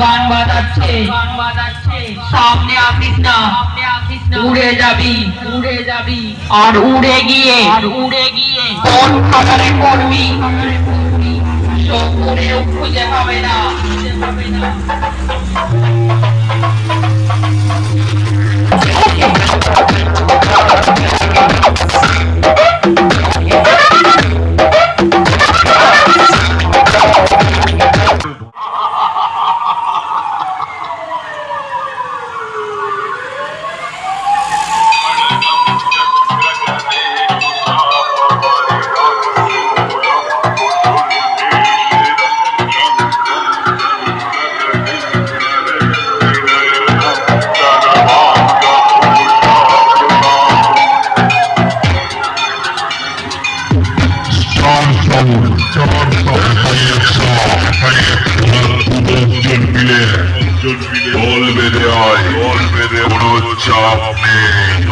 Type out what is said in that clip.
গান বাজাচ্ছে সামনে আসিস না। উড়ে যাবি। উড়ে যাবি আর উড়ে গিয়ে উড়ে গিয়ে কোন খাবারে পড়বি? খুঁজে পাবে না খুঁজে পাবে না। চাপ নেই